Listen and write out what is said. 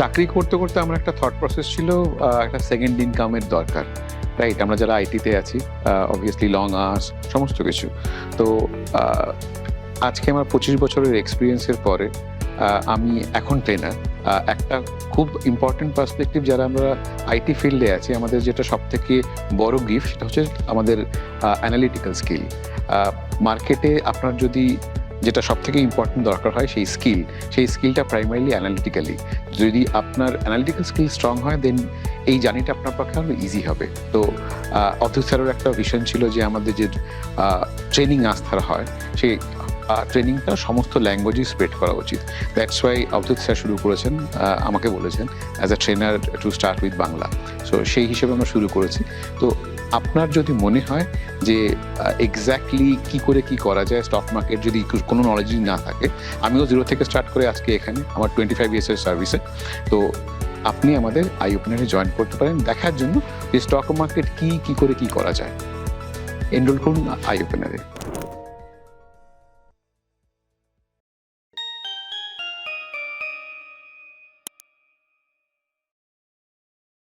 চাকরি করতে করতে আমার একটা থট প্রসেস ছিল একটা সেকেন্ড ইনকামের দরকার রাইট আমরা যারা আইটিতে আছি অবভিয়াসলি লং আওয়ার্স সমস্ত কিছু। তো আজকে আমার পঁচিশ বছরের এক্সপিরিয়েন্সের পরে আমি এখন ট্রেনার একটা খুব ইম্পর্টেন্ট পার্সপেক্টিভ যারা আমরা আইটি ফিল্ডে আছি, আমাদের যেটা সব থেকে বড় গিফট সেটা হচ্ছে আমাদের অ্যানালিটিক্যাল স্কিল মার্কেটে আপনার যদি যেটা সব থেকে ইম্পর্টেন্ট দরকার হয় সেই স্কিল সেই স্কিলটা প্রাইমারিলি অ্যানালিটিক্যালি যদি আপনার অ্যানালিটিক্যাল স্কিল স্ট্রং হয় দেন এই জার্নিটা আপনার পক্ষে আরও ইজি হবে। তো অধ্যক্ষ স্যারের একটা ভিশন ছিল যে আমাদের যে ট্রেনিং আস্থার হয় সেই ট্রেনিংটা সমস্ত ল্যাঙ্গুয়েজই স্প্রেড করা উচিত। দ্যাটস ওয়াই অবধূত স্যার শুরু করেছেন আমাকে বলেছেন as a trainer to start with Bangla. So সেই হিসেবে আমরা শুরু করেছি। তো আপনার যদি মনে হয় যে এক্স্যাক্টলি কি করে কি করা যায় স্টক মার্কেট যদি কোনো নলেজই না থাকে, আমিও জিরো থেকে স্টার্ট করে আজকে এখানে আমার টোয়েন্টি ফাইভ ইয়ার্সের সার্ভিসে তো আপনি আমাদের আই ওপেনারে জয়েন করতে পারেন, দেখার জন্য যে স্টক মার্কেট কি কি করে কি করা যায়। এনরোল করুন আই ওপেনারে